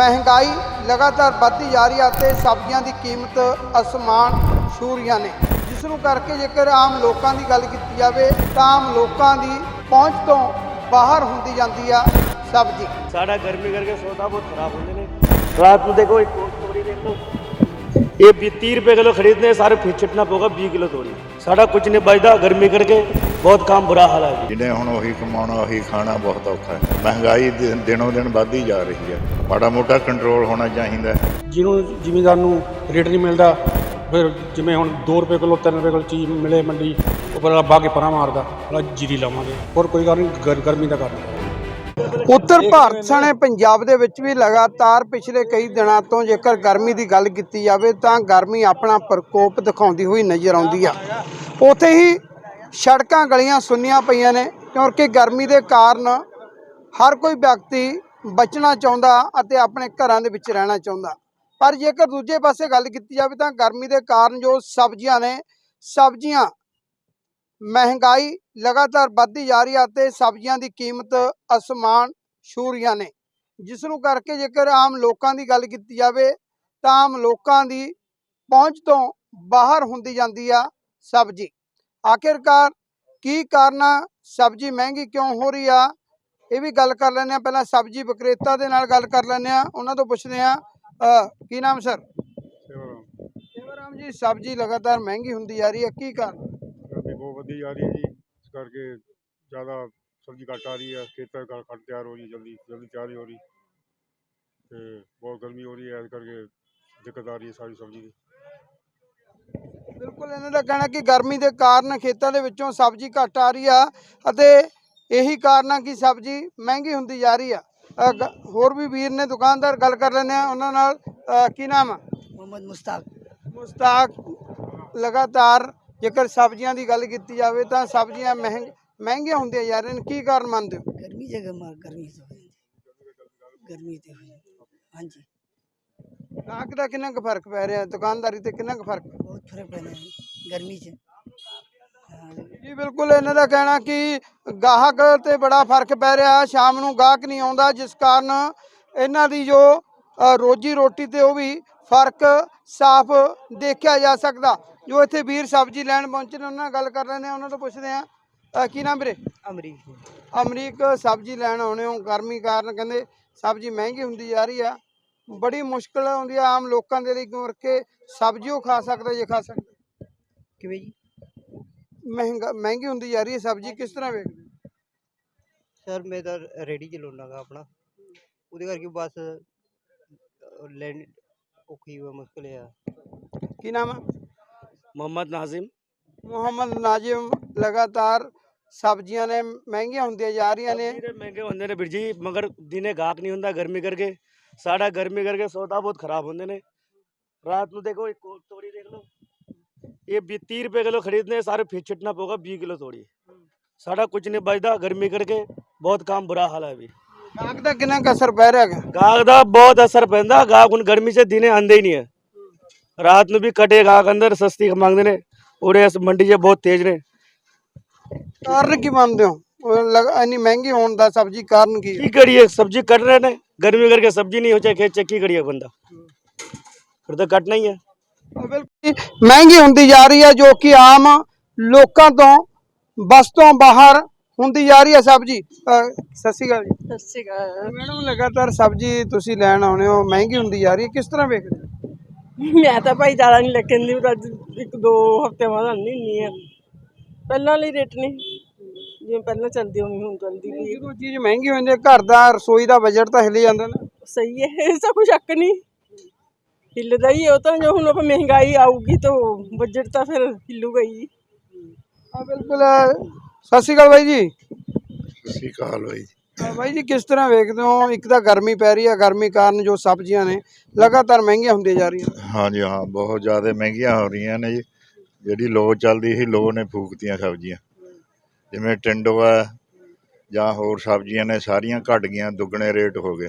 ਮਹਿੰਗਾਈ ਲਗਾਤਾਰ ਵੱਧਦੀ ਜਾ ਰਹੀ ਹੈ ਅਤੇ ਸਬਜ਼ੀਆਂ ਦੀ ਕੀਮਤ ਅਸਮਾਨ ਛੂ ਰਹੀਆਂ ਨੇ। ਜਿਸ ਨੂੰ ਕਰਕੇ ਜੇਕਰ ਆਮ ਲੋਕਾਂ ਦੀ ਗੱਲ ਕੀਤੀ ਜਾਵੇ, ਤਾਂ ਆਮ ਲੋਕਾਂ ਦੀ ਪਹੁੰਚ ਤੋਂ ਬਾਹਰ ਹੁੰਦੀ ਜਾਂਦੀ ਆ ਸਬਜ਼ੀ। ਸਾਡਾ ਗਰਮੀ ਕਰਕੇ ਸੌਦਾ ਬਹੁਤ ਖਰਾਬ ਹੁੰਦੇ ਨੇ। ਰਾਤ ਨੂੰ ਦੇਖੋ, ਇੱਕ ਤੋੜੀ ਦੇਖ। ਇਹ ਵੀ तीन ਰੁਪਏ किलो खरीदने ਸਾਰੇ ਫਿਰ फिर ਪਊਗਾ होगा बीस किलो ਸਾਡਾ ਕੁਝ ਨਹੀਂ ਬਚਦਾ ਗਰਮੀ ਕਰਕੇ ਬਹੁਤ ਕੰਮ ਬੁਰਾ ਹਾਲ ਹੈ ਜਿਹਨੇ ਹੁਣ ਉਹੀ ਕਮਾਉਣਾ ਉਹੀ ਖਾਣਾ ਬਹੁਤ ਔਖਾ ਹੈ। ਮਹਿੰਗਾਈ ਦਿ- ਦਿਨੋਂ ਦਿਨ ਵੱਧਦੀ ਜਾ ਰਹੀ ਹੈ। ਮਾੜਾ ਮੋਟਾ ਕੰਟਰੋਲ ਹੋਣਾ ਚਾਹੀਦਾ ਹੈ। ਜਿਹਨੂੰ ਜ਼ਿਮੀਂਦਾਰ ਨੂੰ ਰੇਟ ਨਹੀਂ ਮਿਲਦਾ ਫਿਰ ਜਿਵੇਂ ਹੁਣ 2 ਰੁਪਏ ਕਿਲੋ 3 ਰੁਪਏ ਕਿਲੋ ਚੀਜ਼ ਮਿਲੇ ਮੰਡੀ ਉਹ ਬੜਾ ਪਰਾਂ ਮਾਰਦਾ ਬੜਾ ਜੀਰੀ ਲਾਵਾਂਗੇ। ਹੋਰ ਕੋਈ ਗੱਲ ਨਹੀਂ ਗਰ- ਗਰਮੀ ਦਾ ਕਾਰਨ। ਉੱਤਰ ਭਾਰਤ ਸਣੇ ਪੰਜਾਬ ਦੇ ਵਿੱਚ ਵੀ ਲਗਾਤਾਰ ਪਿਛਲੇ ਕਈ ਦਿਨਾਂ ਤੋਂ ਜੇਕਰ ਗਰਮੀ ਦੀ ਗੱਲ ਕੀਤੀ ਜਾਵੇ ਤਾਂ ਗਰਮੀ ਆਪਣਾ ਪ੍ਰਕੋਪ ਦਿਖਾਉਂਦੀ ਹੋਈ ਨਜ਼ਰ ਆਉਂਦੀ ਆ। ਉੱਥੇ ਹੀ ਸੜਕਾਂ ਗਲੀਆਂ ਸੁੰਨੀਆਂ ਪਈਆਂ ਨੇ ਕਿਉਂਕਿ ਗਰਮੀ ਦੇ ਕਾਰਨ ਹਰ ਕੋਈ ਵਿਅਕਤੀ ਬਚਣਾ ਚਾਹੁੰਦਾ ਅਤੇ ਆਪਣੇ ਘਰਾਂ ਦੇ ਵਿੱਚ ਰਹਿਣਾ ਚਾਹੁੰਦਾ। ਪਰ ਜੇਕਰ ਦੂਜੇ ਪਾਸੇ ਗੱਲ ਕੀਤੀ ਜਾਵੇ ਤਾਂ ਗਰਮੀ ਦੇ ਕਾਰਨ ਜੋ ਸਬਜ਼ੀਆਂ ਨੇ ਸਬਜ਼ੀਆਂ ਮਹਿੰਗਾਈ ਲਗਾਤਾਰ ਵੱਧਦੀ ਜਾ ਰਹੀ ਹੈ ਅਤੇ ਸਬਜ਼ੀਆਂ ਦੀ ਕੀਮਤ ਅਸਮਾਨ ਛੂ ਰਹੀਆਂ ਨੇ। ਜਿਸ ਨੂੰ ਕਰਕੇ ਜੇਕਰ ਆਮ ਲੋਕਾਂ ਦੀ ਗੱਲ ਕੀਤੀ ਜਾਵੇ ਤਾਂ ਆਮ ਲੋਕਾਂ ਦੀ ਪਹੁੰਚ ਤੋਂ ਬਾਹਰ ਹੁੰਦੀ ਜਾਂਦੀ ਆ ਸਬਜ਼ੀ। ਆਖਿਰਕਾਰ ਕੀ ਕਾਰਨ ਸਬਜ਼ੀ ਮਹਿੰਗੀ ਕਿਉਂ ਹੋ ਰਹੀ ਆ? ਇਹ ਵੀ ਗੱਲ ਕਰ ਲੈਂਦੇ ਆ ਪਹਿਲਾਂ ਸਬਜ਼ੀ ਵਿਕਰੇਤਾ ਦੇ ਨਾਲ ਗੱਲ ਕਰ ਲੈਂਦੇ ਆ ਉਹਨਾਂ ਤੋਂ ਪੁੱਛਦੇ ਆ ਕੀ ਨਾਮ ਸਰ? ਸੇਵਾਰਾਮ ਜੀ ਸਬਜ਼ੀ ਲਗਾਤਾਰ ਮਹਿੰਗੀ ਹੁੰਦੀ ਜਾ ਰਹੀ ਹੈ। ਕੀ ਕਾਰਨ? ਬਹੁਤ ਵਧੀ ਜਾ ਰਹੀ ਹੈ ਜੀ ਇਸ ਕਰਕੇ ਜ਼ਿਆਦਾ ਸਬਜ਼ੀ ਘੱਟ ਆ ਰਹੀ ਹੈ ਖੇਤਾਂ ਘ- ਘੱਟ ਤਿਆਰ ਹੋ ਰਹੀ ਹੈ ਜਲਦੀ ਜਲਦੀ ਤਿਆਰ ਨਹੀਂ ਹੋ ਰਹੀ ਤੇ ਬਹੁਤ ਗਰਮੀ ਹੋ ਰਹੀ ਹੈ ਇਸ ਕਰਕੇ ਦਿੱਕਤ ਆ ਰਹੀ ਹੈ ਸਾਰੀ ਸਬਜ਼ੀ ਦੀ ਬਿਲਕੁਲ ਇਹਨਾਂ ਦਾ ਕਹਿਣਾ ਕਿ ਗਰਮੀ ਦੇ ਕਾਰਨ ਖੇਤਾਂ ਦੇ ਵਿੱਚੋਂ ਸਬਜ਼ੀ ਘੱਟ ਆ ਰਹੀ ਆ ਅਤੇ ਇਹੀ ਕਾਰਨ ਆ ਕਿ ਸਬਜ਼ੀ ਮਹਿੰਗੀ ਹੁੰਦੀ ਜਾ ਰਹੀ ਆ ਅ, ਗ- ਹੋਰ ਵੀ ਵੀਰ ਨੇ ਦੁਕਾਨਦਾਰ ਗੱਲ ਕਰ ਲੈਂਦੇ ਆ ਉਹਨਾਂ ਨਾਲ ਅ, ਕੀ ਨਾਮ ਆ मोहम्मद मुश्ताक ਮੁਸਤਾਕ ਲਗਾਤਾਰ ਜੇਕਰ ਸਬਜ਼ੀਆਂ ਦੀ ਗੱਲ ਕੀਤੀ ਜਾਵੇ ਤਾਂ ਸਬਜ਼ੀਆਂ ਮਹਿੰਗ ਮਹਿੰਗੀਆਂ ਹੁੰਦੀਆਂ ਯਾਰ ਇਹਨਾਂ ਕੀ ਕਾਰਨ ਮੰਨਦੇ ਹੋ? ਗਰਮੀ ਜਗ੍ਹਾ ਮਾਰ ਗਰਮੀ ਤੋਂ ਗਰਮੀ ਤੇ ਹੋਈ ਹਾਂਜੀ। ਗਾਹਕ ਦਾ ਕਿੰਨਾ ਕੁ ਫ਼ਰਕ ਪੈ ਰਿਹਾ? ਦੁਕਾਨਦਾਰੀ ਤੇ ਕਿੰਨਾ ਕੁ ਫ਼ਰਕ? ਬਹੁਤ ਫ਼ਰਕ ਪੈਣਾ ਹੈ ਗਰਮੀ 'ਚ। ਜੀ ਬਿਲਕੁਲ ਇਹਨਾਂ ਦਾ ਕਹਿਣਾ ਕਿ ਗਾਹਕ ਤੇ ਬੜਾ ਫ਼ਰਕ ਪੈ ਰਿਹਾ। ਸ਼ਾਮ ਨੂੰ ਗਾਹਕ ਨਹੀਂ ਆਉਂਦਾ ਜਿਸ ਕਾਰਨ ਇਹਨਾਂ ਦੀ ਜੋ ਰੋਜੀ ਰੋਟੀ ਤੇ ਉਹ ਵੀ ਫ਼ਰਕ ਸਾਫ਼ ਦੇਖਿਆ ਜਾ ਸਕਦਾ। ਜੋ ਇੱਥੇ ਵੀਰ ਸਬਜ਼ੀ ਲੈਣ ਪਹੁੰਚੇ ਨੇ ਉਹਨਾਂ ਨਾਲ ਗੱਲ ਕਰ ਲੈਂਦੇ ਆ ਉਹਨਾਂ ਤੋਂ ਪੁੱਛਦੇ ਆ ਕੀ ਨਾਮ ਵੀਰੇ? ਅਮਰੀਕ ਅਮਰੀਕ ਸਬਜ਼ੀ ਲੈਣ ਆਉਣੇ ਹੋ ਗਰਮੀ ਕਾਰਨ ਕਹਿੰਦੇ ਸਬਜ਼ੀ ਮਹਿੰਗੀ ਹੁੰਦੀ ਜਾ ਰਹੀ ਆ। ਬੜੀ ਮੁਸ਼ਕਲ ਆਉਂਦੀ ਆ ਆਮ ਲੋਕਾਂ ਦੇ ਲਈ ਕਿਉਂਕਿ ਸਬਜ਼ੀ ਉਹ ਖਾ ਸਕਦਾ ਜੇ ਖਾ ਸਕਦਾ। ਕਿਵੇਂ ਜੀ? ਮਹਿੰਗਾ ਮਹਿੰਗੀ ਹੁੰਦੀ ਜਾ ਰਹੀ ਹੈ ਸਬਜ਼ੀ ਕਿਸ ਤਰ੍ਹਾਂ ਵੇਖਦੇ ਸਰ ਮੈਂ ਤਾਂ ਰੈਡੀ ਚਲਾਉਣਾ ਗਾ ਆਪਣਾ। ਉਹਦੇ ਕਰਕੇ ਬਸ ਲੈਣ ਔਖੀ ਮੁਸ਼ਕਿਲ ਆ ਕੀ ਨਾਮ ਹੈ ਮੁਹੰਮਦ ਨਾਜ਼ਿਮ ਮੁਹੰਮਦ ਨਾਜ਼ਿਮ ਲਗਾਤਾਰ ਸਬਜ਼ੀਆਂ ਨੇ ਮਹਿੰਗੀਆਂ ਹੁੰਦੀਆਂ ਜਾ ਰਹੀਆਂ ਨੇ ਜਿਹੜੇ ਮਹਿੰਗੇ ਹੁੰਦੇ ਨੇ ਵੀਰ ਜੀ ਮਗਰ ਦਿਨੇ ਗਾਹਕ ਨਹੀਂ ਹੁੰਦਾ ਗਰਮੀ ਕਰਕੇ ਸਾਡਾ ਗਰਮੀ ਕਰਕੇ ਸੌਦਾ ਬਹੁਤ ਖਰਾਬ ਹੁੰਦੇ ਨੇ ਰਾਤ ਨੂੰ ਦੇਖੋ ਇੱਕ ਤੋੜੀ ਦੇਖ ਲਓ ਇਹ 30 ਰੁਪਏ ਕਿਲੋ ਖਰੀਦਨੇ ਸਾਰੇ ਫਿਰ ਛਟਣਾ ਪਊਗਾ 20 ਕਿਲੋ ਤੋੜੀ ਸਾਡਾ ਕੁਝ ਨਹੀਂ ਬਚਦਾ ਗਰਮੀ ਕਰਕੇ ਬਹੁਤ ਕੰਮ ਬੁਰਾ ਹਾਲ ਹੈ ਵੀ ਗਾਹਕ ਦਾ ਕਿੰਨਾ ਕੁ ਅਸਰ ਪੈ ਰਿਹਾ ਹੈਗਾ? ਗਾਹਕ ਦਾ ਬਹੁਤ ਅਸਰ ਪੈਂਦਾ। ਗਾਹਕ ਹੁਣ ਗਰਮੀ 'ਚ ਦਿਨੇ ਆਂਦੇ ਹੀ ਨਹੀਂ ਹੈ। ਰਾਤ ਨੂੰ ਵੀ ਕਟੇ ਗਾਹਕ ਅੰਦਰ ਸਸਤੀ ਮੰਗਦੇ ਨੇ। ਉਰੇ ਇਸ ਮੰਡੀ 'ਚ ਬਹੁਤ ਤੇਜ਼ ਨੇ। ਕਾਰਨ ਕੀ ਮੰਨਦੇ ਹੋ? ਲਗ- ਇੰਨੀ ਮਹਿੰਗੀ ਹੋਣ ਦਾ ਸਬਜ਼ੀ ਕਾਰਨ ਕੀ ਹੈ? ਕੀ ਕਰੀਏ? ਸਬਜ਼ੀ ਕੱਟ ਰਹੇ ਨੇ। ਗਰਮੀ ਕਰਕੇ ਸਬਜ਼ੀ ਨਹੀਂ ਹੋ ਚਾਹੇ ਖੇਤ 'ਚ ਕੀ ਕਰੀਏ ਬੰਦਾ। ਫਿਰ ਤਾਂ ਕੱਟਣਾ ਹੀ ਹੈ। ਬਿਲਕੁਲ ਮਹਿੰਗੀ ਹੁੰਦੀ ਜਾ ਰਹੀ ਹੈ ਜੋ ਕਿ ਆਮ ਲੋਕਾਂ ਤੋਂ ਬਸ ਤੋਂ ਬਾਹਰ ਹੁੰਦੀ ਜਾ ਰਹੀ ਹੈ ਸਬਜ਼ੀ। ਸਤਿ ਸ਼੍ਰੀ ਅਕਾਲ ਜੀ। ਸਤਿ ਸ਼੍ਰੀ ਅਕਾਲ। ਮੈਡਮ ਲਗਾਤਾਰ ਸਬਜ਼ੀ ਤੁਸੀਂ ਲੈਣ ਆਉਣੇ ਹੋ ਮਹਿੰਗੀ ਹੁੰਦੀ ਜਾ ਰਹੀ ਹੈ ਕਿਸ ਤਰ੍ਹਾਂ ਵੇਖਦੇ ਮੈਂ ਤਾਂ ਭਾਈ ਜ਼ਿਆਦਾ ਨਹੀਂ ਲੱਗਣ ਦੀ ਤਾਂ ਅੱਜ ਇੱਕ ਦੋ ਹਫ਼ਤੇ ਬਾਅਦ ਆਉਂਦੀ ਹੁੰਦੀ ਆ। ਪਹਿਲਾਂ ਲਈ ਰੇਟ ਨਹੀਂ। ਜਿਵੇਂ ਪਹਿਲਾਂ ਚੱਲਦੀ ਉਵੇਂ ਹੁਣ ਚੱਲਦੀ ਵੀ ਜਦੋਂ ਚੀਜ਼ ਮਹਿੰਗੀ ਹੋ ਜਾਂਦੀ ਹੈ ਘਰ ਦਾ ਰਸੋਈ ਦਾ ਬਜਟ ਤਾਂ ਹਿੱਲ ਜਾਂਦਾ ਨਾ। ਸਹੀ ਹੈ ਦਾ ਕੋਈ ਸ਼ੱਕ ਨਹੀਂ। ਹਿੱਲਦਾ ਹੀ ਹੈ ਉਹ ਤਾਂ ਜੋ ਹੁਣ ਆਪਾਂ ਮਹਿੰਗਾਈ ਆਊਗੀ ਤਾਂ ਬਜਟ ਤਾਂ ਫਿਰ ਹਿੱਲੂਗਾ ਹੀ। ਹਾਂ ਬਿਲਕੁਲ ਸਤਿ ਸ਼੍ਰੀ ਅਕਾਲ ਬਾਈ ਜੀ। ਸਤਿ ਸ਼੍ਰੀ ਅਕਾਲ ਬਾਈ ਅ, ਬਾਈ ਜੀ ਕਿਸ ਤਰ੍ਹਾਂ ਵੇਖਦੇ ਹੋ? ਇੱਕ ਤਾਂ ਗਰਮੀ ਪੈ ਰਹੀ ਹੈ ਗਰਮੀ ਕਾਰਨ ਜੋ ਸਬਜ਼ੀਆਂ ਨੇ ਲਗਾਤਾਰ ਮਹਿੰਗੀਆਂ ਹੁੰਦੀਆਂ ਜਾ ਰਹੀਆਂ। ਹਾਂਜੀ ਹਾਂ ਬਹੁਤ ਜ਼ਿਆਦਾ ਮਹਿੰਗੀਆਂ ਹੋ ਰਹੀਆਂ ਨੇ ਜੀ। ਜਿਹੜੀ ਲੋ ਚੱਲਦੀ ਸੀ ਲੋ ਨੇ ਫੂਕਤੀਆਂ ਸਬਜ਼ੀਆਂ। ਜਿਵੇਂ ਟਿੰਡੋ ਹੈ ਜਾਂ ਹੋਰ ਸਬਜ਼ੀਆਂ ਨੇ ਸਾਰੀਆਂ ਘਟ ਗਈਆਂ ਦੁੱਗਣੇ ਰੇਟ ਹੋ ਗਏ।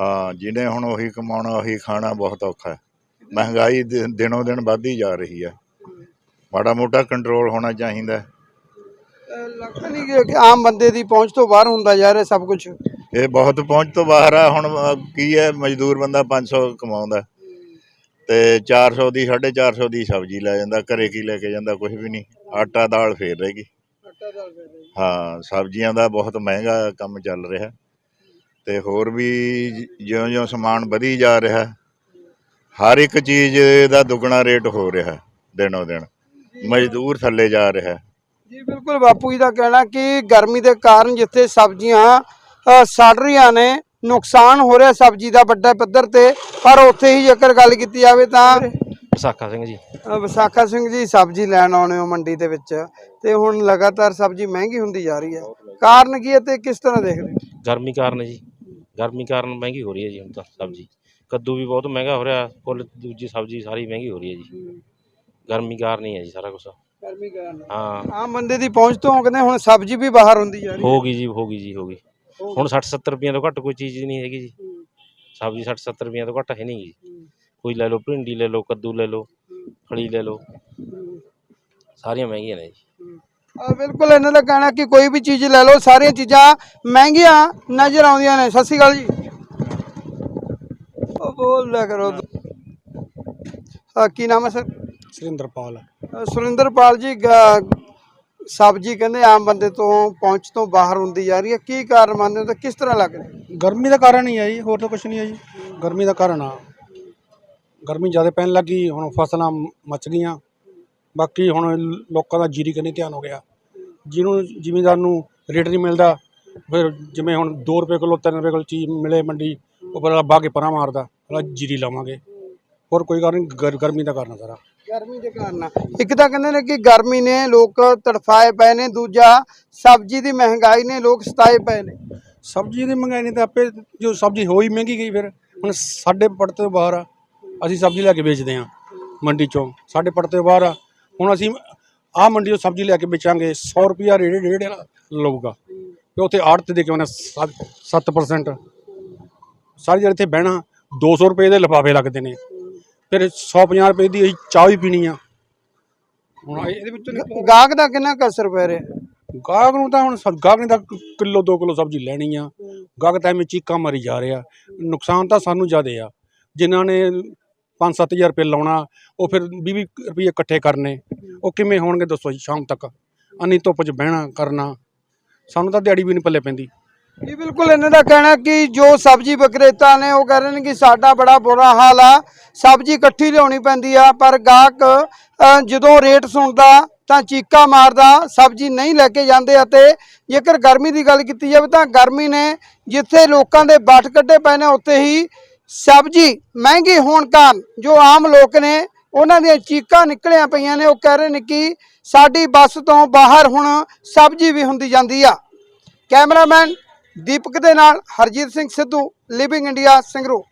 ਹਾਂ ਜਿਹਨੇ ਹੁਣ ਉਹੀ ਕਮਾਉਣਾ ਉਹੀ ਖਾਣਾ ਬਹੁਤ ਔਖਾ ਹੈ। ਮਹਿੰਗਾਈ ਦਿ- ਦਿਨੋਂ ਦਿਨ ਵੱਧਦੀ ਜਾ ਰਹੀ ਹੈ। ਮਾੜਾ ਮੋਟਾ ਕੰਟਰੋਲ ਹੋਣਾ ਚਾਹੀਦਾ ਹੈ। ਲੱਗਦਾ ਨਹੀਂ ਕਿ- ਆਮ ਬੰਦੇ ਦੀ ਪਹੁੰਚ ਤੋਂ ਬਾਹਰ ਹੁੰਦਾ ਜਾ ਰਿਹਾ ਸਭ ਕੁਝ ਇਹ ਬਹੁਤ ਪਹੁੰਚ ਤੋਂ ਬਾਹਰ ਆ ਹੁਣ ਅਹ, ਕੀ ਹੈ ਮਜ਼ਦੂਰ ਬੰਦਾ 500 ਕਮਾਉਂਦਾ। ਤੇ 400 ਦੀ 450 ਦੀ ਸਬਜ਼ੀ ਲੈ ਜਾਂਦਾ ਘਰੇ ਕੀ ਲੈ ਕੇ ਜਾਂਦਾ ਕੁਝ ਵੀ ਨਹੀਂ। ਆਟਾ ਦਾਲ ਫੇਰ ਰਹੇਗੀ ਹਾਂ ਸਬਜ਼ੀਆਂ ਦਾ ਬਹੁਤ ਮਹਿੰਗਾ ਕੰਮ ਚੱਲ ਰਿਹਾ। ਤੇ ਹੋਰ ਵੀ ਜਿਉਂ-ਜਿਉਂ ਸਮਾਨ ਵਧੀ ਜਾ ਰਿਹਾ ਹਰ ਇੱਕ ਚੀਜ਼ ਦਾ ਦੁੱਗਣਾ ਰੇਟ ਹੋ ਰਿਹਾ ਦਿਨੋਂ ਦਿਨ। ਮਜ਼ਦੂਰ ਥੱਲੇ ਜਾ ਰਿਹਾ। ਜੀ ਬਿਲਕੁਲ ਬਾਪੂ ਜੀ ਦਾ ਕਹਿਣਾ ਕਿ ਗਰਮੀ ਦੇ ਕਾਰਨ ਜਿੱਥੇ ਸਬਜ਼ੀਆਂ ਸੜ ਰਹੀਆਂ ਨੇ ਨੁਕਸਾਨ ਹੋ ਰਿਹਾ ਸਬਜ਼ੀ ਦਾ ਵੱਡਾ ਪੱਧਰ ਤੇ ਪਰ ਉੱਥੇ ਹੀ ਜੇਕਰ ਗੱਲ ਕੀਤੀ ਜਾਵੇ ਤਾਂ ਵਿਸਾਖਾ ਸਿੰਘ ਜੀ। ਵਿਸਾਖਾ ਸਿੰਘ ਜੀ ਸਬਜ਼ੀ ਲੈਣ ਆਉਣੇ ਹੋ ਮੰਡੀ ਦੇ ਵਿੱਚ ਤੇ ਹੁਣ ਲਗਾਤਾਰ ਸਬਜ਼ੀ ਮਹਿੰਗੀ ਹੁੰਦੀ ਜਾ ਰਹੀ ਹੈ। ਕਾਰਨ ਕੀ ਹੈ ਤੇ ਕਿਸ ਤਰ੍ਹਾਂ ਦੇਖਦੇ? ਗਰਮੀ ਕਾਰਨ ਜੀ। ਗਰਮੀ ਕਾਰਨ ਮਹਿੰਗੀ ਹੋ ਰਹੀ ਹੈ ਜੀ ਹੁਣ ਤਾਂ ਸਬਜ਼ੀ। ਕੱਦੂ ਵੀ ਬਹੁਤ ਮਹਿੰਗਾ ਹੋ ਰਿਹਾ ਕੁੱਲ ਦੂਜੀ ਸਬਜ਼ੀ ਸਾਰੀ ਮਹਿੰਗੀ ਹੋ ਰਹੀ ਹੈ ਜੀ। ਗਰਮੀ ਕਾਰਨ ਹੀ ਹੈ ਜੀ ਸਾਰਾ ਕੁਝ ਗਰਮੀ ਕਾਰਨ। ਹਾਂ। ਆਮ ਬੰਦੇ ਦੀ ਪਹੁੰਚ ਤੋਂ ਕਹਿੰਦੇ ਹੁਣ ਸਬਜ਼ੀ ਵੀ ਬਾਹਰ ਹੁੰਦੀ ਜਾ ਰਹੀ ਹੈ। ਹੋ ਗਈ ਜੀ ਹੋ ਗਈ ਜੀ ਹੋ ਗਈ। ਹੁਣ 60 70 ਰੁਪਈਆਂ ਤੋਂ ਘੱਟ ਕੋਈ ਚੀਜ਼ ਨਹੀਂ ਹੈਗੀ ਜੀ। ਸਬਜ਼ੀ 60 70 ਰੁਪਈਆਂ ਤੋਂ ਘੱਟ ਹੈ ਨਹੀਂ ਜੀ। ਕੋਈ ਲੈ ਲਓ ਭਿੰਡੀ ਲੈ ਲਓ ਕੱਦੂ ਲੈ ਲਓ ਫਲੀ ਲੈ ਲਓ। ਸਾਰੀਆਂ ਮਹਿੰਗੀਆਂ ਨੇ ਜੀ। ਆ ਬਿਲਕੁਲ ਇਹਨਾਂ ਦਾ ਕਹਿਣਾ ਕਿ ਕੋਈ ਵੀ ਚੀਜ਼ ਲੈ ਲਓ ਸਾਰੀਆਂ ਚੀਜ਼ਾਂ ਮਹਿੰਗੀਆਂ ਨਜ਼ਰ ਆਉਂਦੀਆਂ ਨੇ। ਸਤਿ ਸ਼੍ਰੀ ਅਕਾਲ ਜੀ। ਉਹ ਬੋਲ ਲਿਆ ਕਰੋ ਆ ਕੀ ਨਾਮ ਹੈ ਸਰ? ਸੁਰਿੰਦਰਪਾਲ। ਅ, ਸੁਰਿੰਦਰਪਾਲ ਜੀ ਸਬਜ਼ੀ ਕਹਿੰਦੇ ਆਮ ਬੰਦੇ ਤੋਂ ਪਹੁੰਚ ਤੋਂ ਬਾਹਰ ਹੁੰਦੀ ਜਾ ਰਹੀ ਹੈ। ਕੀ ਕਾਰਨ ਮੰਨਦੇ ਹੋ ਤੇ ਕਿਸ ਤਰ੍ਹਾਂ ਲੱਗ ਰਿਹਾ? ਗਰਮੀ ਦਾ ਕਾਰਨ ਹੀ ਹੈ ਜੀ, ਹੋਰ ਤਾਂ ਕੁਝ ਨਹੀਂ ਹੈ ਜੀ। ਗਰਮੀ ਦਾ ਕਾਰਨ ਆ। ਗਰਮੀ ਜ਼ਿਆਦਾ ਪੈਣ ਲੱਗੀ ਹੁਣ ਫਸਲਾਂ ਮੱਚ ਗਈਆਂ। ਬਾਕੀ ਹੁਣ ਲੋਕਾਂ ਦਾ ਜੀਰੀ ਕੰਨੀ ਧਿਆਨ ਹੋ ਗਿਆ। ਜਿਹਨੂੰ ਜ਼ਿਮੀਂਦਾਰ ਨੂੰ ਰੇਟ ਨਹੀਂ ਮਿਲਦਾ, ਫਿਰ ਜਿਵੇਂ ਹੁਣ 2 ਰੁਪਏ ਕਿਲੋ 3 ਰੁਪਏ ਕਿਲੋ ਚੀਜ਼ ਮਿਲੇ ਮੰਡੀ, ਉਹ ਪਹਿਲਾਂ ਬਾਹ ਕੇ ਪਰਾਂ ਮਾਰਦਾ ਪਹਿਲਾਂ ਜੀਰੀ ਲਾਵਾਂਗੇ। ਹੋਰ ਕੋਈ ਕਾਰਨ ਨਹੀਂ ਗਰਮੀ ਦਾ ਕਾਰਨ ਆ ਸਾਰਾ। ਗਰਮੀ ਦੇ ਕਾਰਨ ਆ। ਇੱਕ ਤਾਂ ਕਹਿੰਦੇ ਨੇ ਕਿ ਗਰਮੀ ਨੇ ਲੋਕ ਤੜਫਾਏ ਪਏ ਨੇ, ਦੂਜਾ ਸਬਜ਼ੀ ਦੀ ਮਹਿੰਗਾਈ ਨੇ ਲੋਕ ਸਤਾਏ ਪਏ ਨੇ। ਸਬਜ਼ੀ ਦੀ ਮਹਿੰਗਾਈ ਨਹੀਂ ਤਾਂ ਆਪੇ ਜੋ ਸਬਜ਼ੀ ਹੋਈ ਮਹਿੰਗੀ ਗਈ ਫਿਰ। ਹੁਣ ਸਾਡੇ ਪੜਤੇ ਤੋਂ ਬਾਹਰ ਆ, ਅਸੀਂ ਸਬਜ਼ੀ ਲੈ ਕੇ ਵੇਚਦੇ ਹਾਂ ਮੰਡੀ ਚੋਂ। ਸਾਡੇ ਪੜਤੇ ਤੋਂ ਬਾਹਰ ਆ, ਹੁਣ ਅਸੀਂ ਆਹ ਮੰਡੀ ਤੋਂ ਸਬਜ਼ੀ ਲੈ ਕੇ ਵੇਚਾਂਗੇ 100 ਰੁਪਿਆ ਰੇੜੇ ਰੇੜੇ ਲਊਗਾ। ਤੇ ਉੱਥੇ ਆੜਤ ਦੇ ਕੇ ਸੱਤ 7% ਸਾਰੀ ਜਗ੍ਹਾ ਇੱਥੇ ਬਹਿਣਾ 200 ਰੁਪਏ ਦੇ ਲਿਫਾਫੇ ਲੱਗਦੇ ਨੇ। ਫਿਰ 150 ਰੁਪਏ ਦੀ ਅਸੀਂ ਚਾਹ ਵੀ ਪੀਣੀ ਆ। ਹੁਣ ਇਹਦੇ ਵਿੱਚ ਨਿਕਲ- ਗਾਹਕ ਦਾ ਕਿੰਨਾ ਕੁ ਅਸਰ ਪੈ ਰਿਹਾ? ਗਾਹਕ ਨੂੰ ਤਾਂ ਹੁਣ ਸ- ਗਾਹਕ ਨੇ ਤਾਂ ਕਿਲੋ 2 ਕਿਲੋ ਸਬਜ਼ੀ ਲੈਣੀ ਆ। ਗਾਹਕ ਤਾਂ ਐਵੇਂ ਚੀਕਾਂ ਮਾਰੀ ਜਾ ਰਿਹਾ। ਨੁਕਸਾਨ ਤਾਂ ਸਾਨੂੰ ਜ਼ਿਆਦੇ ਆ। ਜਿਨ੍ਹਾਂ ਨੇ 5-7000 ਰੁਪਏ ਲਾਉਣਾ ਉਹ ਫਿਰ 20 ਰੁਪਏ ਇਕੱਠੇ ਕਰਨੇ। ਉਹ ਕਿਵੇਂ ਹੋਣਗੇ ਦੱਸੋ ਜੀ ਸ਼ਾਮ ਤੱਕ? ਅੰਨੀ ਧੁੱਪ 'ਚ ਬਹਿਣਾ ਕਰਨਾ। ਸਾਨੂੰ ਤਾਂ ਦਿਹਾੜੀ ਵੀ ਨਹੀਂ ਪੱਲੇ ਪੈਂਦੀ। ਜੀ ਬਿਲਕੁਲ ਇਹਨਾਂ ਦਾ ਕਹਿਣਾ ਕਿ ਜੋ ਸਬਜ਼ੀ ਵਿਕਰੇਤਾ ਨੇ ਉਹ ਕਹਿ ਰਹੇ ਨੇ ਕਿ ਸਾਡਾ ਬੜਾ ਬੁਰਾ ਹਾਲ ਆ ਸਬਜ਼ੀ ਇਕੱਠੀ ਲਿਆਉਣੀ ਪੈਂਦੀ ਆ ਪਰ ਗਾਹਕ ਅ, ਜਦੋਂ ਰੇਟ ਸੁਣਦਾ ਤਾਂ ਚੀਕਾ ਮਾਰਦਾ ਸਬਜ਼ੀ ਨਹੀਂ ਲੈ ਕੇ ਜਾਂਦੇ ਅਤੇ ਜੇਕਰ ਗਰਮੀ ਦੀ ਗੱਲ ਕੀਤੀ ਜਾਵੇ ਤਾਂ ਗਰਮੀ ਨੇ ਜਿੱਥੇ ਲੋਕਾਂ ਦੇ ਬੱਟ ਕੱਢੇ ਪਏ ਨੇ ਉੱਥੇ ਹੀ ਸਬਜ਼ੀ ਮਹਿੰਗੀ ਹੋਣ ਕਾਰਨ ਜੋ ਆਮ ਲੋਕ ਨੇ ਉਹਨਾਂ ਦੀਆਂ ਚੀਕਾਂ ਨਿਕਲੀਆਂ ਪਈਆਂ ਨੇ ਉਹ ਕਹਿ ਰਹੇ ਨੇ ਕਿ ਸਾਡੀ ਬੱਸ ਤੋਂ ਬਾਹਰ ਹੁਣ ਸਬਜ਼ੀ ਵੀ ਹੁੰਦੀ ਜਾਂਦੀ ਆ। ਕੈਮਰਾਮੈਨ ਦੀਪਕ ਦੇ ਨਾਲ ਹਰਜੀਤ ਸਿੰਘ ਸਿੱਧੂ ਲਿਵਿੰਗ ਇੰਡੀਆ ਸੰਗਰੂਰ